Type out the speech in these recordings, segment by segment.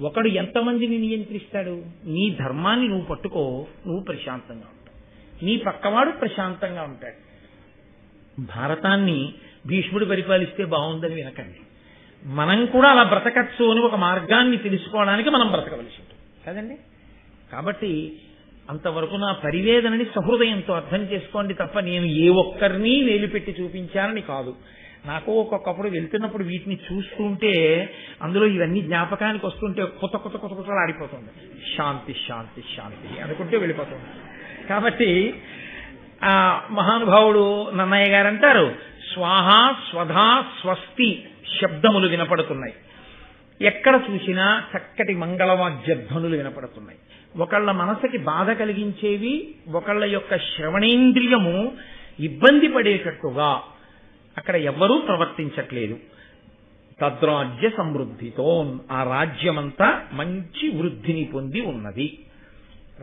ఒకడు ఎంతమందిని నియంత్రిస్తాడు? నీ ధర్మాన్ని నువ్వు పట్టుకో నువ్వు ప్రశాంతంగా ఉంటావు నీ పక్కవాడు ప్రశాంతంగా ఉంటాడు. భారతాన్ని భీష్ముడు పరిపాలిస్తే బాగుందని వినకండి. మనం కూడా అలా బ్రతకచ్చు అని ఒక మార్గాన్ని తెలుసుకోవడానికి మనం బ్రతకవలసి ఉంటుంది. కదండి? కాబట్టి అంతవరకు నా పరివేదనని సహృదయంతో అర్థం చేసుకోండి తప్ప నేను ఏ ఒక్కరిని వేలుపెట్టి చూపించానని కాదు. నాకు ఒక్కొక్కప్పుడు వెళ్తున్నప్పుడు వీటిని చూస్తుంటే అందులో ఇవన్నీ జ్ఞాపకానికి వస్తుంటే కొత్త కొత్త కొత్త కొత్త ఆడిపోతుంది శాంతి శాంతి శాంతి అనుకుంటే వెళ్ళిపోతుంది. కాబట్టి ఆ మహానుభావుడు నన్నయ్య గారు అంటారు స్వాహ స్వధా స్వస్తి శబ్దములు వినపడుతున్నాయి. ఎక్కడ చూసినా చక్కటి మంగళవాద్యధ్వనులు వినపడుతున్నాయి. ఒకళ్ళ మనసుకి బాధ కలిగించేవి ఒకళ్ళ యొక్క శ్రవణేంద్రియము ఇబ్బంది పడేటట్టుగా అక్కడ ఎవ్వరూ ప్రవర్తించట్లేదు. తద్రాజ్య సమృద్ధితో ఆ రాజ్యమంతా మంచి వృద్ధిని పొంది ఉన్నది.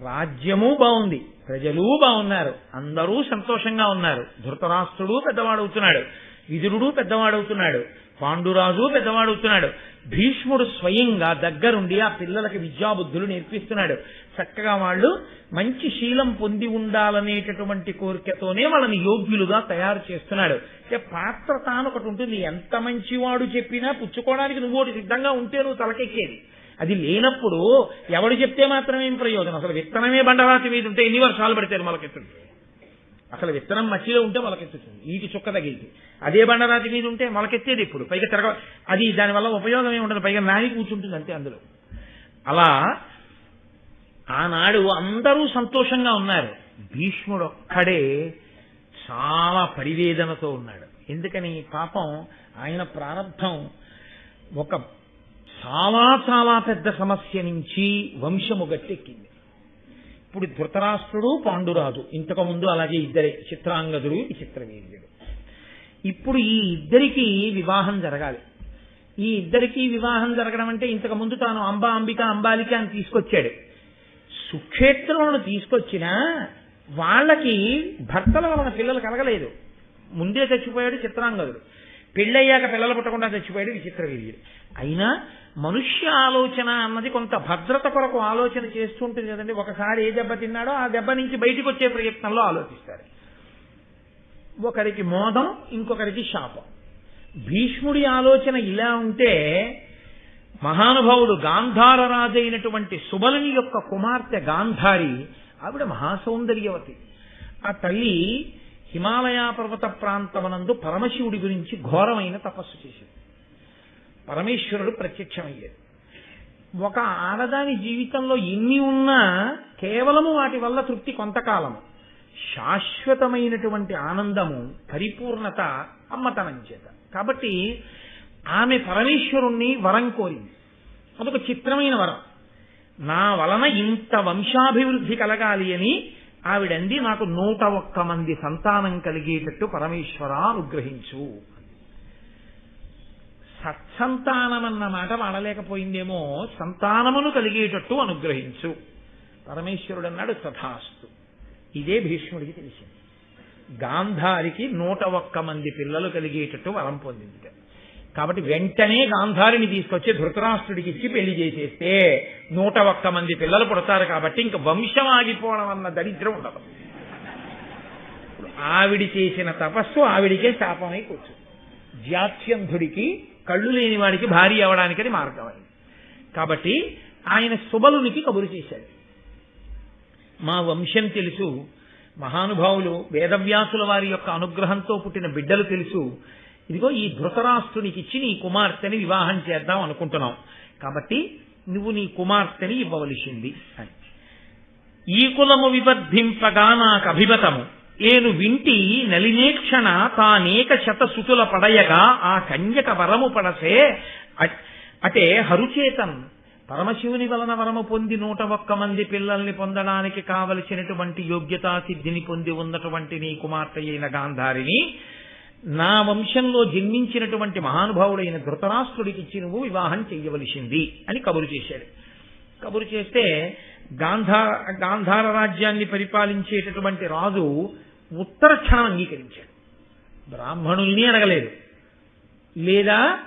రాజ్యము బాగుంది ప్రజలు బాగున్నారు అందరూ సంతోషంగా ఉన్నారు. ధృతరాష్ట్రుడు పెద్దవాడు అవుతున్నాడు విదురుడు పెద్దవాడవుతున్నాడు. పాండురాజు పెద్దవాడవుతున్నాడు. భీష్ముడు స్వయంగా దగ్గరుండి ఆ పిల్లలకి విద్యాబుద్ధులు నేర్పిస్తున్నాడు. చక్కగా వాళ్ళు మంచి శీలం పొంది ఉండాలనేటటువంటి కోరికతోనే వాళ్ళని యోగ్యులుగా తయారు చేస్తున్నాడు. అంటే పాత్ర తాను ఒకటి ఉంటుంది. ఎంత మంచివాడు చెప్పినా పుచ్చుకోవడానికి నువ్వు ఒకటి సిద్ధంగా ఉంటే నువ్వు తలకెక్కేది. అది లేనప్పుడు ఎవడు చెప్తే మాత్రమే ప్రయోజనం? అసలు విత్తనమే బండరాతి మీద ఉంటే ఎన్ని వర్షాలు పడితే మొలకెత్తుంటే అసలు విత్తనం మట్టిలో ఉంటే మొలకెత్తుతుంది. ఈటి చుక్క తగిలితే అదే బండరాతి మీద ఉంటే మొలకెత్తేది ఇప్పుడు. పైగా తిరగ అది దానివల్ల ఉపయోగం ఏమి ఉండదు. పైగా నాని కూర్చుంటుంది అంతే అందులో. అలా ఆనాడు అందరూ సంతోషంగా ఉన్నారు. భీష్ముడు ఒక్కడే చాలా పరివేదనతో ఉన్నాడు. ఎందుకని పాపం ఆయన ప్రారంభం ఒక చాలా చాలా పెద్ద సమస్య నుంచి వంశము గట్టెక్కింది. ఇప్పుడు ధృతరాష్ట్రుడు పాండురాజు. ఇంతకు ముందు అలాగే ఇద్దరే చిత్రాంగదుడు చిత్రవీర్యుడు ఇప్పుడు ఈ ఇద్దరికి వివాహం జరగాలి. ఈ ఇద్దరికి వివాహం జరగడం అంటే ఇంతకు ముందు తాను అంబా అంబిక అంబాలిక అని తీసుకొచ్చాడు. సుక్షేత్రులను తీసుకొచ్చినా వాళ్ళకి భర్తల వలన పిల్లలు కలగలేదు. ముందే చచ్చిపోయాడు చిత్రాంగదుడు. పెళ్ళయ్యాక పిల్లలు పుట్టకుండా చచ్చిపోయాడు విచిత్ర వీర్యుడు అయినా మనుష్య ఆలోచన అన్నది కొంత భద్రత కొరకు ఆలోచన చేస్తుంటుంది కదండి. ఒకసారి ఏ దెబ్బ తిన్నాడో ఆ దెబ్బ నుంచి బయటికి వచ్చే ప్రయత్నంలో ఆలోచిస్తారు. ఒకరికి మోదం ఇంకొకరికి శాపం. భీష్ముడి ఆలోచన ఇలా ఉంటే మహానుభావుడు గాంధార రాజైనటువంటి సుబలని యొక్క కుమార్తె గాంధారి ఆవిడ మహాసౌందర్యవతి. ఆ తల్లి హిమాలయ పర్వత ప్రాంతమనందు పరమశివుడి గురించి ఘోరమైన తపస్సు చేశాడు. పరమేశ్వరుడు ప్రత్యక్షమయ్యాడు. ఒక ఆడదాని జీవితంలో ఎన్ని ఉన్నా కేవలము వాటి వల్ల తృప్తి కొంతకాలము. శాశ్వతమైనటువంటి ఆనందము పరిపూర్ణత అమ్మతనం చేత కాబట్టి ఆమె పరమేశ్వరుణ్ణి వరం కోరింది. అదొక చిత్రమైన వరం. నా వలన ఇంత వంశాభివృద్ధి కలగాలి అని ఆవిడంది నాకు నూట ఒక్క మంది సంతానం కలిగేటట్టు పరమేశ్వర అనుగ్రహించు సత్సంతానమన్న మాట వాడలేకపోయిందేమో సంతానమును కలిగేటట్టు అనుగ్రహించు. పరమేశ్వరుడు అన్నాడు తథాస్తు ఇదే భీష్ముడికి తెలిసింది. గాంధారికి నూట ఒక్క మంది పిల్లలు కలిగేటట్టు వరం పొందింది. కాబట్టి వెంటనే గాంధారిని తీసుకొచ్చి ధృతరాష్ట్రుడికి ఇచ్చి పెళ్ళి చేసేస్తే నూట ఒక్క మంది పిల్లలు పుడతారు కాబట్టి ఇంక వంశం ఆగిపోవడం అన్న దరిద్రం ఉండదు. ఆవిడి చేసిన తపస్సు ఆవిడికే శాపమై కూర్చు జాత్యంధుడికి కళ్ళు లేని వాడికి భారీ అవడానికని మార్గం అయింది కాబట్టి ఆయన సుబలునికి కబురు చేశాడు. మా వంశం తెలుసు మహానుభావులు వేదవ్యాసుల వారి యొక్క అనుగ్రహంతో పుట్టిన బిడ్డలు తెలుసు ఇదిగో ఈ ధృతరాష్ట్రునికి ఇచ్చి నీ కుమార్తెని వివాహం చేద్దాం అనుకుంటున్నాం. కాబట్టి నువ్వు నీ కుమార్తెని ఇవ్వవలసింది అని. ఈ కులము విబద్ధింపగా నాకు అభిమతము. ఏను వింటి నలినేక్షణ తానేక శత సుతుల పడయగా ఆ కన్యక వరము పడసే అ- అటే హరుచేతన్. పరమశివుని వలన వరము పొంది నూట ఒక్క మంది పిల్లల్ని పొందడానికి కావలసినటువంటి యోగ్యతా సిద్ధిని పొంది ఉన్నటువంటి నీ కుమార్తె అయిన గాంధారిని నా వంశంలో జన్మించినటువంటి మహానుభావుడైన ధృతరాష్ట్రుడికి ఇచ్చి నువ్వు వివాహం చెయ్యవలసింది అని కబురు చేశాడు. కబురు చేస్తే గాంధార గాంధార రాజ్యాన్ని పరిపాలించేటటువంటి రాజు ఉత్తర క్షణం అంగీకరించాడు. బ్రాహ్మణుల్ని అడగలేదు. లేదా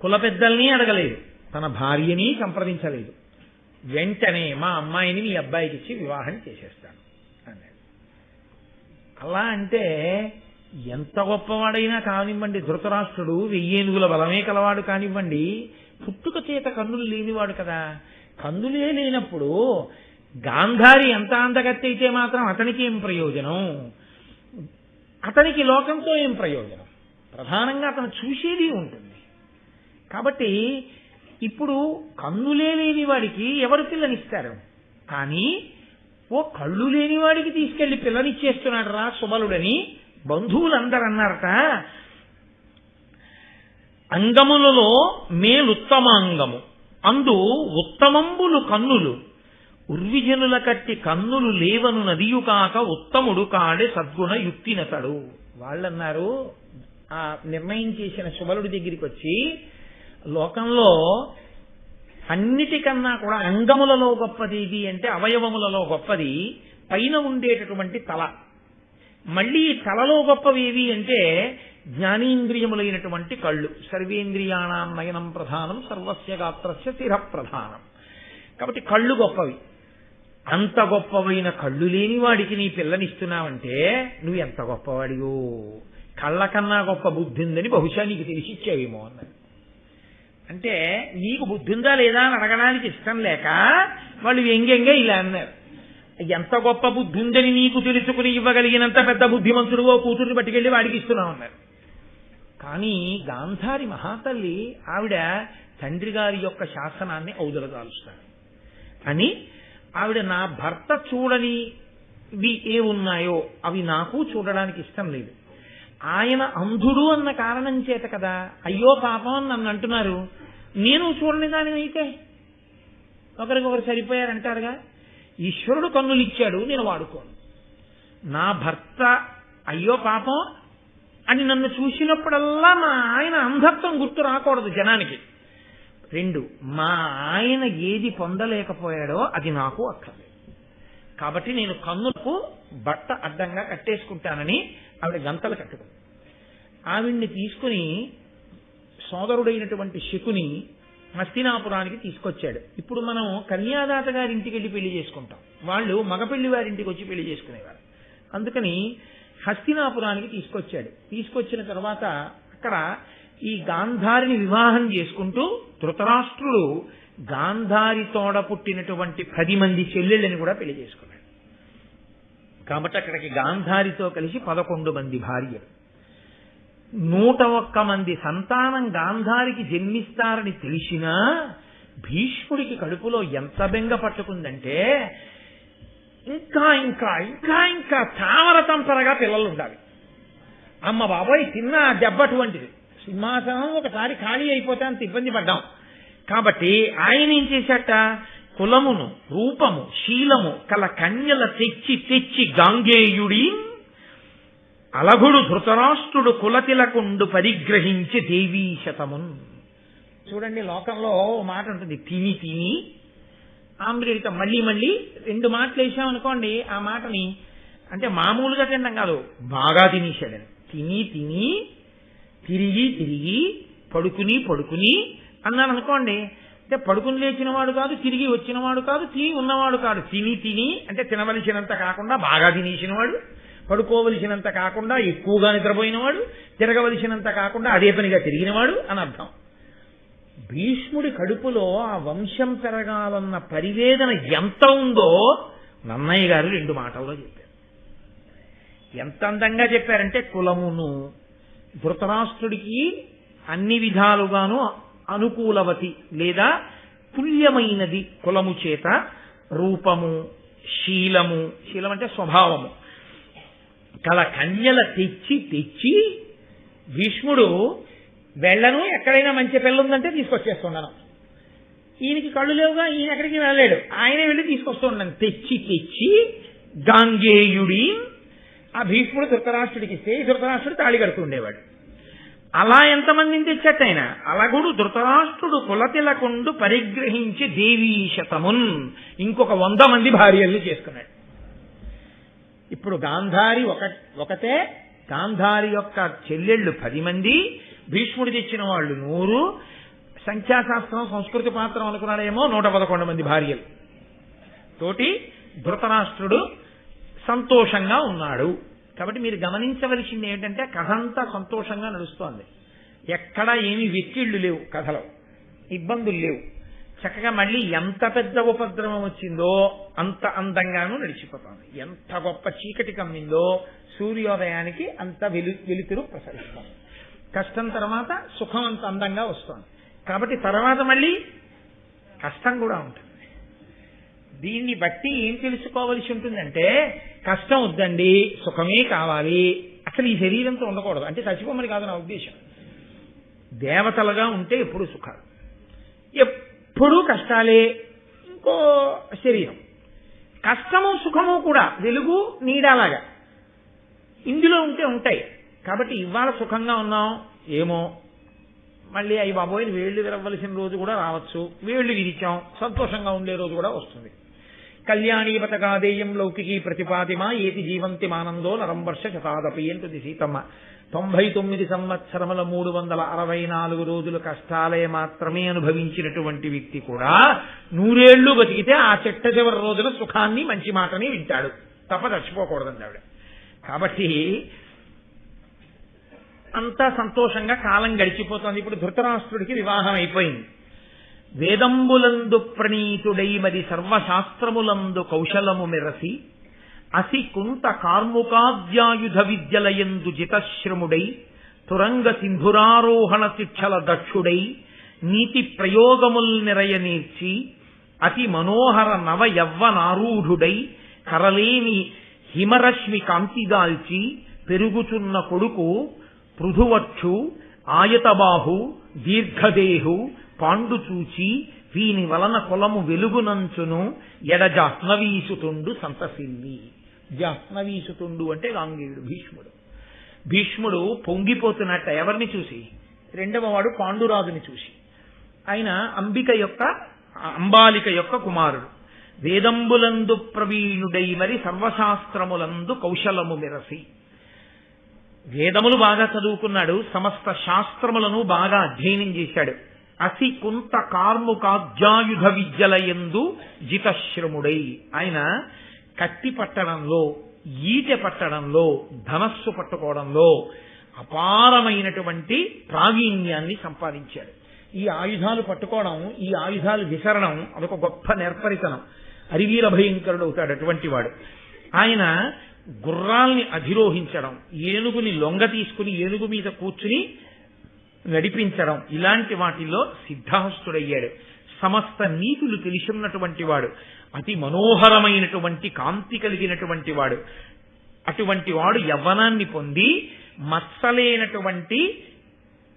కుల పెద్దల్ని అడగలేదు. తన భార్యని సంప్రదించలేదు. వెంటనే మా అమ్మాయిని మీ అబ్బాయికి ఇచ్చి వివాహం చేసేస్తాను అన్నాడు. అలా అంటే ఎంత గొప్పవాడైనా కానివ్వండి ధృతరాష్ట్రుడు వెయ్యేనుగుల బలమే కలవాడు కానివ్వండి పుట్టుక చేత కన్నులు లేనివాడు కదా. కన్నులే లేనప్పుడు గాంధారి ఎంత అందగత్తైతే మాత్రం అతనికి ఏం ప్రయోజనం? అతనికి లోకంతో ఏం ప్రయోజనం? ప్రధానంగా అతను చూసేది ఉంటుంది. కాబట్టి ఇప్పుడు కన్నులే లేని వాడికి ఎవరు పిల్లనిస్తారు? కానీ ఓ కళ్ళు లేని వాడికి తీసుకెళ్ళి పిల్లనిచ్చేస్తున్నాడు రా సుబలుడని బంధువులందరూ అన్నారట అంగములలో మేలుత్తమాంగము. అందు ఉత్తమంబులు కన్నులు. ఉర్విజనుల కట్టి కన్నులు లేవను నదియు కాక ఉత్తముడు కాడే సద్గుణ యుక్తినతడు. వాళ్ళన్నారు ఆ నిర్ణయం చేసిన శుభలుడి దగ్గరికి వచ్చి లోకంలో అన్నిటికన్నా కూడా అంగములలో గొప్పది ఇది అంటే అవయవములలో గొప్పది పైన ఉండేటటువంటి తల. మళ్ళీ ఈ తలలో గొప్పవేవి అంటే జ్ఞానేంద్రియములైనటువంటి కళ్ళు. సర్వేంద్రియాణం నయనం ప్రధానం సర్వస్య గాత్రస్య శిర ప్రధానం కాబట్టి కళ్ళు గొప్పవి. అంత గొప్పవైన కళ్ళు లేని వాడికి నీ పిల్లనిస్తున్నావంటే నువ్వు ఎంత గొప్పవాడివో. కళ్ళ కన్నా గొప్ప బుద్ధి ఉందని బహుశా నీకు తెలిసి ఇచ్చావేమో అంటే నీకు బుద్ధి ఉందా లేదా అని అడగడానికి ఇష్టం లేక వాళ్ళు వ్యంగ్యంగా ఇలా అన్నారు. ఎంత గొప్ప బుద్ధి ఉందని నీకు తెలుసుకుని ఇవ్వగలిగినంత పెద్ద బుద్ధిమంతుడువో కూతుర్ని పట్టుకెళ్ళి వాడికి ఇస్తున్నావు అన్నారు. కానీ గాంధారి మహాతల్లి ఆవిడ తండ్రి గారి యొక్క శాసనాన్ని ఔదలగాలుస్తాడు అని ఆవిడ నా భర్త చూడనివి ఏ ఉన్నాయో అవి నాకు చూడడానికి ఇష్టం లేదు. ఆయన అంధుడు అన్న కారణం చేత కదా. అయ్యో పాపం అని నన్ను అంటున్నారు. నేను చూడని దాని అయితే ఒకరికొకరు సరిపోయారంటారుగా? ఈశ్వరుడు కన్నులిచ్చాడు నేను వాడుకోను. నా భర్త అయ్యో పాపం అని నన్ను చూసినప్పుడల్లా మా ఆయన అంధత్వం గుర్తు రాకూడదు జనానికి. రెండు మా ఆయన ఏది పొందలేకపోయాడో అది నాకు అక్కర్లేదు. కాబట్టి నేను కన్నులకు బట్ట అడ్డంగా కట్టేసుకుంటానని ఆవిడ గంతలు కట్టుకుంది. ఆవిడ్ని తీసుకుని సోదరుడైనటువంటి శకుని హస్తినాపురానికి తీసుకొచ్చాడు. ఇప్పుడు మనం కన్యాదాత గారి ఇంటికి వెళ్ళి పెళ్ళి చేసుకుంటాం. వాళ్ళు మగపెళ్ళి వారింటికి వచ్చి పెళ్ళి చేసుకునేవారు. అందుకని హస్తినాపురానికి తీసుకొచ్చాడు. తీసుకొచ్చిన తర్వాత అక్కడ ఈ గాంధారిని వివాహం చేసుకుంటూ ధృతరాష్ట్రుడు గాంధారి తోడ పుట్టినటువంటి పది మంది చెల్లెళ్ళని కూడా పెళ్ళి చేసుకున్నాడు. కాబట్టి అక్కడికి గాంధారితో కలిసి పదకొండు మంది భార్యలు. నూట ఒక్క మంది సంతానం గాంధారికి జన్మిస్తారని తెలిసినా భీష్ముడికి కడుపులో ఎంత బెంగ పట్టుకుందంటే ఇంకా ఇంకా ఇంకా ఇంకా తామర తంపరగా పిల్లలు ఉండాలి అమ్మ బాబాయ్ తిన్న దెబ్బ అటువంటిది. సింహాసనం ఒకసారి ఖాళీ అయిపోతే అంత ఇబ్బంది పడ్డాం. కాబట్టి ఆయన ఏం చేశాట? కులమును రూపము శీలము కల కన్యల తెచ్చి తెచ్చి గాంగేయుడి అలగుడు ధృతరాష్ట్రుడు కులతిలకుండు పరిగ్రహించి దేవీ శతమున్ చూడండి లోకంలో మాట ఉంటుంది తిని తిని. ఆమ్రేడితో మళ్ళీ మళ్ళీ రెండు మాటలు వేసామనుకోండి ఆ మాటని అంటే మామూలుగా తినడం కాదు బాగా తినేశాడని తిని తిని తిరిగి తిరిగి పడుకుని పడుకుని అన్నాను అనుకోండి అంటే పడుకుని లేచినవాడు కాదు తిరిగి వచ్చినవాడు కాదు తిని ఉన్నవాడు కాదు. తిని తిని అంటే తినవలసినంత కాకుండా బాగా తినేసినవాడు. పడుకోవలసినంత కాకుండా ఎక్కువగా నిద్రపోయినవాడు తిరగవలసినంత కాకుండా అదే పనిగా తిరిగినవాడు అని అర్థం. భీష్ముడి కడుపులో ఆ వంశం పెరగాలన్న పరివేదన ఎంత ఉందో నన్నయ్య గారు రెండు మాటల్లో చెప్పారు. ఎంత అందంగా చెప్పారంటే కులమును ధృతరాష్ట్రుడికి అన్ని విధాలుగాను అనుకూలవతి లేదా తుల్యమైనది కులము చేత రూపము శీలము శీలం అంటే స్వభావము. గల కన్యల తెచ్చి తెచ్చి భీష్ముడు వెళ్ళను ఎక్కడైనా మంచి పిల్ల ఉందంటే తీసుకొచ్చేస్తున్నాను ఈయనకి కళ్ళు లేవుగా ఈయన ఎక్కడికి వెళ్ళలేడు. ఆయనే వెళ్ళి తీసుకొస్తున్నాను తెచ్చి తెచ్చి గాంగేయుడి ఆ భీష్ముడు ధృతరాష్ట్రుడికి ఇస్తే ధృతరాష్ట్రుడు తాళి కడుతుండేవాడు అలా ఎంతమందిని తెచ్చట ఆయన? అలగుడు ధృతరాష్ట్రుడు కులతిలకుండు పరిగ్రహించి దేవీ శతమున్ ఇంకొక వంద మంది భార్యల్ని చేసుకున్నాడు. ఇప్పుడు గాంధారి ఒక ఒకతే గాంధారి యొక్క చెల్లెళ్ళు పది మంది భీష్ముడు తెచ్చిన వాళ్ళు నూరు సంఖ్యాశాస్త్రం సంస్కృతి పాత్రం అనుకున్నాడేమో నూట పదకొండు మంది భార్యలు. తోటి ధృతరాష్ట్రుడు సంతోషంగా ఉన్నాడు. కాబట్టి మీరు గమనించవలసింది ఏంటంటే కథ అంతా సంతోషంగా నడుస్తోంది. ఎక్కడా ఏమీ వెక్కిళ్ళు లేవు కథలో. ఇబ్బందులు లేవు. చక్కగా మళ్ళీ ఎంత పెద్ద ఉపద్రవం వచ్చిందో అంత అందంగానూ నడిచిపోతుంది. ఎంత గొప్ప చీకటి కమ్మిందో సూర్యోదయానికి అంత వెలు వెలుతురు ప్రసరిస్తుంది. కష్టం తర్వాత సుఖం అంత అందంగా వస్తుంది. కాబట్టి తర్వాత మళ్ళీ కష్టం కూడా ఉంటుంది. దీన్ని బట్టి ఏం తెలుసుకోవలసి ఉంటుందంటే కష్టం వద్దండి సుఖమే కావాలి. అసలు ఈ శరీరంతో ఉండకూడదు. అంటే చచ్చిపోమని కాదు నా ఉద్దేశం. దేవతలుగా ఉంటే ఎప్పుడు సుఖాలు. ఎప్పుడు కష్టాలే ఇంకో శరీరం. కష్టము సుఖము కూడా వెలుగు నీడలాగా ఇందులో ఉంటే ఉంటాయి. కాబట్టి ఇవాళ సుఖంగా ఉన్నాం ఏమో. మళ్ళీ అవి బాబోయ్ వేళ్ళు విరవలసిన రోజు కూడా రావచ్చు. వేళ్ళు విరిచాం సంతోషంగా ఉండే రోజు కూడా వస్తుంది. కళ్యాణీ పతకాదేయం లౌకికీ ప్రతిపాదిమ ఏతి జీవంతి మానందో నరంవర్ష శతాదపి అంటుంది సీతమ్మ. తొంభై తొమ్మిది సంవత్సరముల మూడు వందల అరవై నాలుగు రోజులు కష్టాలే మాత్రమే అనుభవించినటువంటి వ్యక్తి కూడా నూరేళ్ళు బతికితే ఆ చెట్ట చివరి రోజున సుఖాన్ని మంచి మాటని వింటాడు. తప్ప చచ్చిపోకూడదండి ఆవిడ. కాబట్టి అంతా సంతోషంగా కాలం గడిచిపోతుంది. ఇప్పుడు ధృతరాష్ట్రుడికి వివాహం అయిపోయింది. వేదంబులందు ప్రణీతుడై మరి సర్వశాస్త్రములందు కౌశలము మెరసి అసి కుంత కార్ముకాద్యాయుధ విద్యలయందు జితశ్రముడై తురంగ సింధురారోహణ శిక్షల దక్షుడై నీతి ప్రయోగముల్ నిరయనేర్చి అతి మనోహర నవ యవ్వనారూఢుడై కరలేని హిమరశ్మి కాంతిదాల్చి పెరుగుచున్న కొడుకు పృథువక్షు ఆయతబాహు దీర్ఘదేహు పాండు చూచి వీని వలన కులము వెలుగునంచును ఎడజ జాహ్నవీసుతుండు సంతసిల్లి జహ్నవీసుతుండు అంటే గాంగేయుడు భీష్ముడు. భీష్ముడు పొంగిపోతున్నట్ట ఎవరిని చూసి? రెండవ వాడు పాండురాజుని చూసి. ఆయన అంబిక యొక్క అంబాలిక యొక్క కుమారుడు. వేదంబులందు ప్రవీణుడై మరి సర్వశాస్త్రములందు కౌశలము మెరసి. వేదములు బాగా చదువుకున్నాడు సమస్త శాస్త్రములను బాగా అధ్యయనం చేశాడు. అసి కుంత కార్ముకాధ్యాయుధ విద్యలయందు జితశ్రముడై. ఆయన కత్తి పట్టడంలో ఈటె పట్టడంలో ధనస్సు పట్టుకోవడంలో అపారమైనటువంటి ప్రావీణ్యాన్ని సంపాదించాడు. ఈ ఆయుధాలు పట్టుకోవడం ఈ ఆయుధాలు విసరడం అదొక గొప్ప నేర్పరితనం. అరివీర భయంకరుడు అవుతాడు అటువంటి వాడు. ఆయన గుర్రాల్ని అధిరోహించడం ఏనుగుని లొంగ తీసుకుని ఏనుగు మీద కూర్చుని నడిపించడం ఇలాంటి వాటిల్లో సిద్ధాహస్తుడయ్యాడు సమస్త నీతులు తెలిసిన్నటువంటి వాడు అతి మనోహరమైనటువంటి కాంతి కలిగినటువంటి వాడు అటువంటి వాడు యవ్వనాన్ని పొంది మత్సలేనటువంటి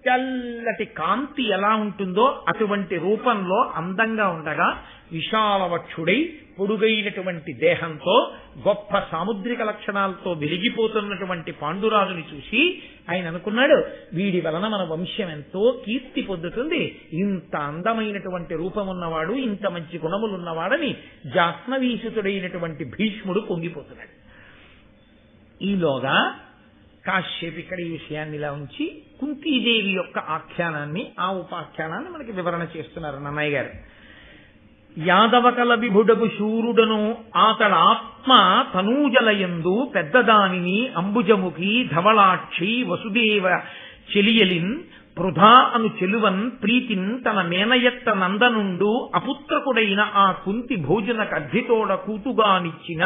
తెల్లటి కాంతి ఎలా ఉంటుందో అటువంటి రూపంలో అందంగా ఉండగా విశాలవక్షుడై పొడుగైనటువంటి దేహంతో గొప్ప సాముద్రిక లక్షణాలతో వెలిగిపోతున్నటువంటి పాండురాజుని చూసి ఆయన అనుకున్నాడు వీడి వలన మన వంశం ఎంతో కీర్తి పొందుతుంది. ఇంత అందమైనటువంటి రూపం ఉన్నవాడు ఇంత మంచి గుణములున్నవాడని జాత్మవీసుతుడైనటువంటి భీష్ముడు పొంగిపోతున్నాడు. ఈలోగా కాశ్యప్ ఇక్కడ ఈ విషయాన్ని ఇలా ఉంచి కుంతీదేవి యొక్క ఆఖ్యానాన్ని ఆ ఉపాఖ్యానాన్ని మనకి వివరణ చేస్తున్నారు నన్నయ్య గారు. యాదవకల విభుడగు శూరుడను ఆతడ ఆత్మ తనూజలయందు పెద్దదానిని అంబుజముఖి ధవళాక్షి వసుదేవ చెలియలిన్ పృథా అను చెలువన్ ప్రీతిన్ తన మేనయత్త నందనుండు అపుత్రకుడైన ఆ కుంతి భోజన కద్దితోడ కూతుగానిచ్చిన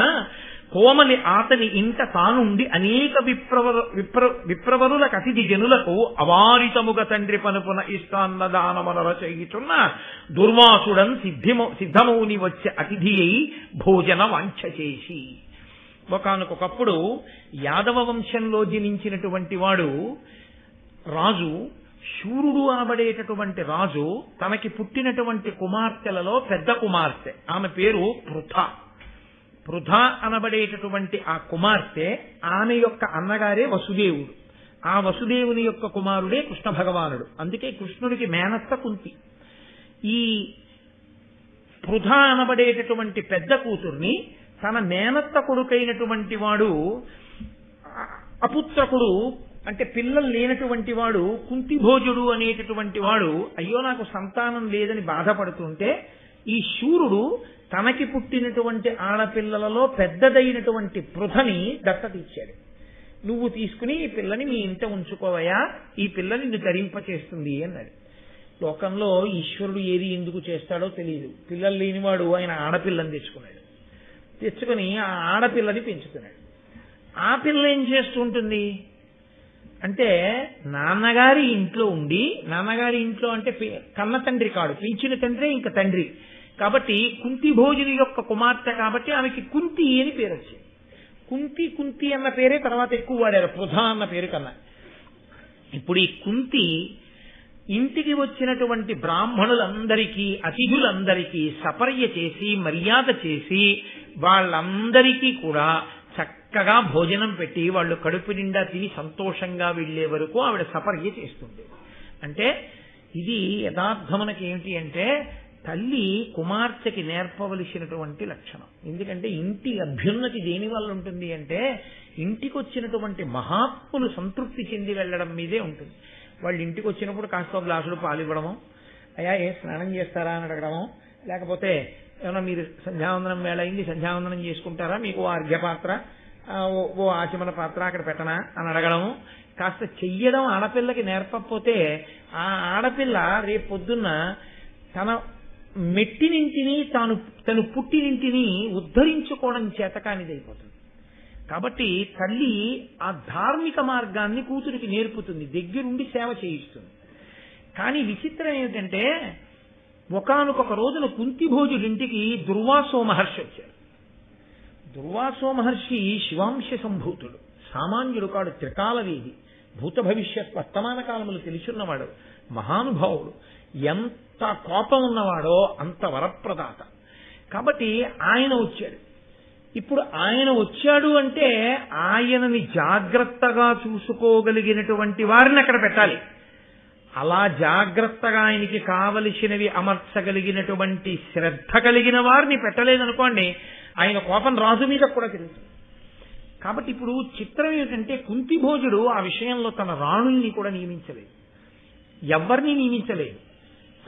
కోమలి ఆతని ఇంట తానుండి అనేక విప్రవర విప్ర విప్రవరులకు అతిథి జనులకు అవారితముగ తండ్రి పనుపున ఇష్టాన్నదానమనర చేయుచున్న దుర్వాసుడన్ సిద్ధిమౌ సిద్ధమౌని వచ్చే అతిథి అయి భోజన వాంఛ చేసి. ఒకనకొకప్పుడు యాదవ వంశంలో జనించినటువంటి వాడు రాజు శూరుడు అనబడేటటువంటి రాజు తనకి పుట్టినటువంటి కుమార్తెలలో పెద్ద కుమార్తె. ఆమె పేరు పృథ. పృథ అనబడేటటువంటి ఆ కుమార్తె ఆమె యొక్క అన్నగారే వసుదేవుడు. ఆ వసుదేవుని యొక్క కుమారుడే కృష్ణ భగవానుడు. అందుకే కృష్ణుడికి మేనత్త కుంతి. ఈ వృధా అనబడేటటువంటి పెద్ద కూతుర్ని తన మేనత్త కొడుకైనటువంటి వాడు అపుత్రకుడు అంటే పిల్లలు లేనటువంటి వాడు కుంతిభోజుడు అనేటటువంటి వాడు అయ్యో నాకు సంతానం లేదని బాధపడుతుంటే ఈ శూరుడు తనకి పుట్టినటువంటి ఆడపిల్లలలో పెద్దదైనటువంటి పృథని దత్తత ఇచ్చాడు నువ్వు తీసుకుని ఈ పిల్లని మీ ఇంట ఉంచుకోవయా ఈ పిల్ల నిన్ను ధరింప చేస్తుంది అన్నాడు. లోకంలో ఈశ్వరుడు ఏది ఎందుకు చేస్తాడో తెలియదు పిల్లలు లేనివాడు ఆయన ఆడపిల్లని తెచ్చుకున్నాడు. తెచ్చుకుని ఆ ఆడపిల్లని పెంచుతున్నాడు. ఆ పిల్ల ఏం చేస్తుంటుంది అంటే నాన్నగారి ఇంట్లో ఉండి నాన్నగారి ఇంట్లో అంటే కన్న తండ్రి కాడు పిలిచిన తండ్రి ఇంకా తండ్రి. కాబట్టి కుంతి భోజని యొక్క కుమార్తె కాబట్టి ఆమెకి కుంతి అని పేరు వచ్చింది. కుంతి కుంతి అన్న పేరే తర్వాత ఎక్కువ వాడారు పృథా అన్న పేరు కన్నా. ఇప్పుడు ఈ కుంతి ఇంటికి వచ్చినటువంటి బ్రాహ్మణులందరికీ అతిథులందరికీ సపర్య చేసి మర్యాద చేసి వాళ్ళందరికీ కూడా చక్కగా భోజనం పెట్టి వాళ్ళు కడుపు నిండా తిని సంతోషంగా వెళ్ళే వరకు ఆవిడ సపర్య చేస్తుంది. అంటే ఇది యథార్థమునకి ఏమిటి అంటే తల్లి కుమార్తెకి నేర్పవలసినటువంటి లక్షణం. ఎందుకంటే ఇంటి అభ్యున్నతి దేని వల్ల ఉంటుంది అంటే ఇంటికి వచ్చినటువంటి మహాత్ములు సంతృప్తి చెంది వెళ్ళడం మీదే ఉంటుంది. వాళ్ళు ఇంటికి వచ్చినప్పుడు కాస్త గ్లాసులు పాలు ఇవ్వడము అయ్యా ఏ స్నానం చేస్తారా అని అడగడము లేకపోతే ఏమన్నా మీరు సంధ్యావందనం వేళ అయింది సంధ్యావందనం చేసుకుంటారా మీకు అర్ఘ్యపాత్ర ఓ- ఓ ఆచమన పాత్ర అక్కడ పెట్టనా అని అడగడం కాస్త చెయ్యడం ఆడపిల్లకి నేర్పకపోతే ఆ ఆడపిల్ల రేపు పొద్దున్న తన మెట్టినింటిని తాను తను పుట్టినింటిని ఉద్ధరించుకోవడం చేతకానిదైపోతుంది కాబట్టి తల్లి ఆ ధార్మిక మార్గాన్ని కూతురికి నేర్పుతుంది దగ్గరుండి సేవ చేయిస్తుంది. కానీ విచిత్రం ఏమిటంటే ఒకానొక రోజున కుంతిభోజుడింటికి దుర్వాసో మహర్షి వచ్చారు. దుర్వాసో మహర్షి శివాంశ సంభూతుడు. సామాన్యుడు కాడు త్రికాలవేది. భూత భవిష్యత్ వర్తమాన కాలములు తెలుసున్నవాడు మహానుభావుడు. ఎంత కోపం ఉన్నవాడో అంత వరప్రదాత. కాబట్టి ఆయన వచ్చాడు. ఇప్పుడు ఆయన వచ్చాడు అంటే ఆయనని జాగ్రత్తగా చూసుకోగలిగినటువంటి వారిని అక్కడ పెట్టాలి. అలా జాగ్రత్తగా ఆయనకి కావలసినవి అమర్చగలిగినటువంటి శ్రద్ధ కలిగిన వారిని పెట్టలేదనుకోండి ఆయన కోపం రాజు మీద కూడా తిరుగుతుంది. కాబట్టి ఇప్పుడు చిత్రం ఏమిటంటే కుంతిభోజుడు ఆ విషయంలో తన రాణుల్ని కూడా నియమించలేదు. ఎవరిని నియమించలేదు.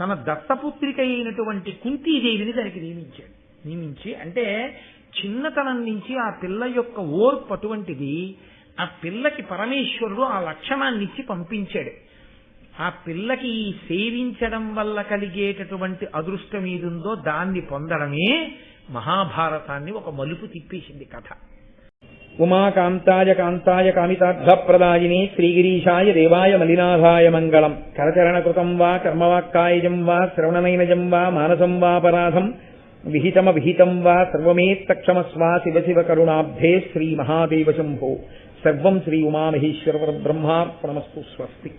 తన దత్తపుత్రిక అయినటువంటి కుంతీదేవిని దానికి నియమించాడు నియమించి అంటే చిన్నతనం నుంచి ఆ పిల్ల యొక్క ఓర్పు అటువంటిది ఆ పిల్లకి పరమేశ్వరుడు ఆ లక్షణాన్ని ఇచ్చి పంపించాడు. ఆ పిల్లకి ఈ సేవించడం వల్ల కలిగేటటువంటి అదృష్టం ఏదుందో దాన్ని పొందడమే మహాభారతాన్ని ఒక మలుపు తిప్పేసింది కథ. ఉమాకాంతాయ కాంతాయ కామితార్థప్రదాయిని శ్రీగిరీషాయ దేవాయ మలినాథాయ మంగళం. కరచరణకృతం వా కర్మవాక్కాయజం వా శ్రవణనైనజం వా మానసం వాపరాధం విహితమ విహితం వా సర్వమేత్తక్షమస్వా శివ శివ కరుణాబ్ధే శ్రీ మహాదేవ శంభో. సర్వం శ్రీ ఉమామహేశ్వర బ్రహ్మార్పణమస్తు స్వస్తి.